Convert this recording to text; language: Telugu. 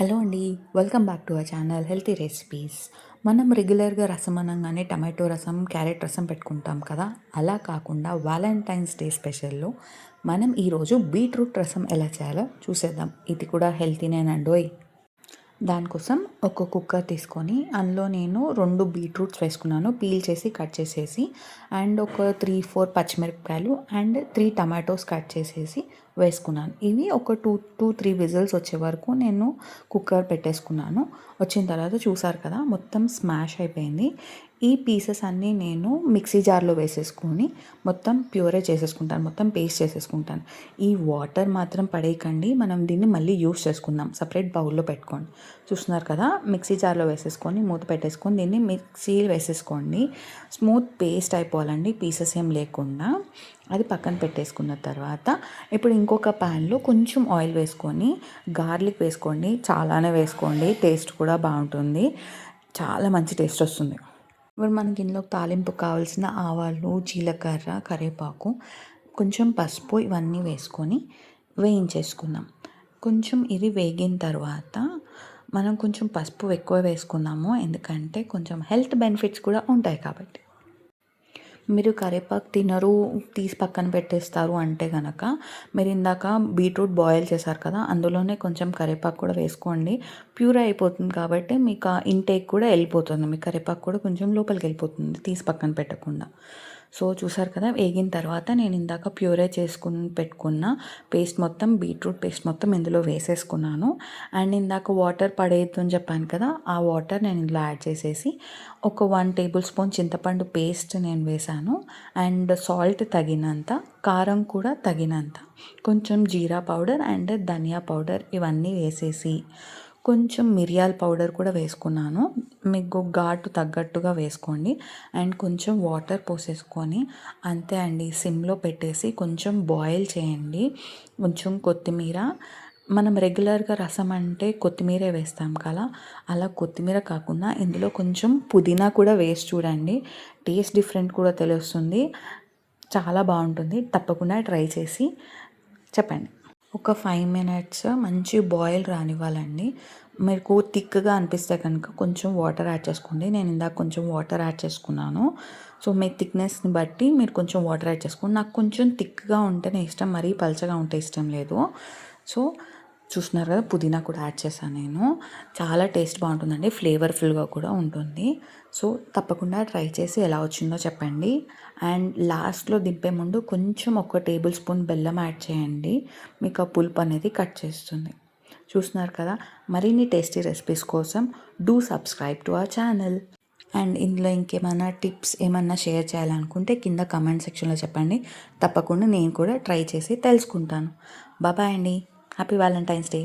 హలో అండి welcome back to our channel healthy recipes. మనం రెగ్యులర్గా రసం అనగానే టమాటో రసం క్యారెట్ రసం పెట్టుకుంటాం కదా? అలా కాకుండా వ్యాలంటైన్స్ డే స్పెషల్లో మనం ఈరోజు బీట్రూట్ రసం ఎలా చేయాలో చూసేద్దాం. ఇది కూడా హెల్తీనేనండోయ్ దానికోసం ఒక కుక్కర్ తీసుకొని అందులో నేను రెండు బీట్రూట్స్ వేసుకున్నాను. పీల్ చేసి కట్ చేసేసి అండ్ ఒక త్రీ ఫోర్ పచ్చిమిరపకాయలు అండ్ త్రీ టమాటోస్ కట్ చేసేసి వేసుకున్నాను. ఇవి ఒక టూ టూ త్రీ విజిల్స్ వచ్చే వరకు నేను కుక్కర్ పెట్టేసుకున్నాను. వచ్చిన తర్వాత చూసారు కదా మొత్తం స్మాష్ అయిపోయింది. ఈ పీసెస్ అన్నీ నేను మిక్సీ జార్లో వేసేసుకొని మొత్తం ప్యూరే చేసేసుకుంటాను మొత్తం పేస్ట్ చేసేసుకుంటాను. ఈ వాటర్ మాత్రం పడేయకండి మనం దీన్ని మళ్ళీ యూస్ చేసుకుందాం సపరేట్ బౌల్లో పెట్టుకోండి. చూస్తున్నారు కదా మిక్సీ జార్లో వేసేసుకొని మూత పెట్టేసుకొని దీన్ని మిక్సీ వేసేసుకోండి. స్మూత్ పేస్ట్ అయిపోవాలండి పీసెస్ ఏం లేకుండా. అది పక్కన పెట్టేసుకున్న తర్వాత ఇప్పుడు ఇంకొక ప్యాన్లో కొంచెం ఆయిల్ వేసుకొని గార్లిక్ వేసుకోండి చాలానే వేసుకోండి టేస్ట్ కూడా బాగుంటుంది. చాలా మంచి టేస్ట్ వస్తుంది. ఇప్పుడు మనకి ఇందులో తాలింపు కావాల్సిన ఆవాలు జీలకర్ర కరివేపాకు కొంచెం పసుపు ఇవన్నీ వేసుకొని వేయించేసుకుందాం. కొంచెం ఇది వేగిన తర్వాత మనం కొంచెం పసుపు ఎక్కువ వేసుకున్నాము ఎందుకంటే కొంచెం హెల్త్ బెనిఫిట్స్ కూడా ఉంటాయి కాబట్టి. మీరు కరివేపాకు తినరు తీసి పక్కన పెట్టేస్తారు అంటే కనుక మీరు ఇందాక బీట్రూట్ బాయిల్ చేశారు కదా అందులోనే కొంచెం కరివేపాకు కూడా వేసుకోండి. ప్యూర్ అయిపోతుంది కాబట్టి మీకు ఆ ఇంటేక్ కూడా వెళ్ళిపోతుంది. మీ కరివేపాకు కూడా కొంచెం లోపలికి వెళ్ళిపోతుంది తీసి పక్కన పెట్టకుండా. సో చూసారు కదా వేగిన తర్వాత నేను ఇందాక ప్యూరే చేసుకుని పెట్టుకున్న పేస్ట్ మొత్తం బీట్రూట్ పేస్ట్ మొత్తం ఇందులో వేసేసుకున్నాను. అండ్ ఇందాక వాటర్ పడేయద్దు అని చెప్పాను కదా ఆ వాటర్ నేను ఇందులో యాడ్ చేసేసి ఒక వన్ టేబుల్ స్పూన్ చింతపండు పేస్ట్ నేను వేసాను. అండ్ సాల్ట్ తగినంత కారం కూడా తగినంత కొంచెం జీరా పౌడర్ అండ్ ధనియా పౌడర్ ఇవన్నీ వేసేసి కొంచెం మిరియాల పౌడర్ కూడా వేసుకున్నాను. మీకు ఘాటు తగ్గట్టుగా వేసుకోండి. అండ్ కొంచెం వాటర్ పోసేసుకొని అంతే అండి సిమ్లో పెట్టేసి కొంచెం బాయిల్ చేయండి. కొంచెం కొత్తిమీర. మనం రెగ్యులర్గా రసం అంటే కొత్తిమీరే వేస్తాం కదా అలా కొత్తిమీర కాకుండా ఇందులో కొంచెం పుదీనా కూడా వేసి చూడండి. టేస్ట్ డిఫరెంట్ కూడా తెలుస్తుంది. చాలా బాగుంటుంది. తప్పకుండా ట్రై చేసి చెప్పండి. ఒక ఫైవ్ మినిట్స్ మంచి బాయిల్ రానివ్వాలండి. మీకు థిక్గా అనిపిస్తే కనుక కొంచెం వాటర్ యాడ్ చేసుకోండి. నేను ఇందాక కొంచెం వాటర్ యాడ్ చేసుకున్నాను. సో మీ థిక్నెస్ని బట్టి మీరు కొంచెం వాటర్ యాడ్ చేసుకోండి. నాకు కొంచెం థిక్గా ఉంటేనే ఇష్టం మరీ పలచగా ఉంటే ఇష్టం లేదు. సో చూస్తున్నారు కదా పుదీనా కూడా యాడ్ చేశాను నేను. చాలా టేస్ట్ బాగుంటుందండి. ఫ్లేవర్ఫుల్గా కూడా ఉంటుంది. సో తప్పకుండా ట్రై చేసి ఎలా వచ్చిందో చెప్పండి. అండ్ లాస్ట్లో దింపే ముందు కొంచెం ఒక టేబుల్ స్పూన్ బెల్లం యాడ్ చేయండి. మీకు ఆ పులుపు అనేది కట్ చేస్తుంది. చూస్తున్నారు కదా? మరిన్ని టేస్టీ రెసిపీస్ కోసం do subscribe to our channel. And ఇందులో ఇంకేమైనా టిప్స్ ఏమన్నా షేర్ చేయాలనుకుంటే కింద కమెంట్ సెక్షన్లో చెప్పండి. తప్పకుండా నేను కూడా ట్రై చేసి తెలుసుకుంటాను. బాబాయ్ అండి. Happy Valentine's day.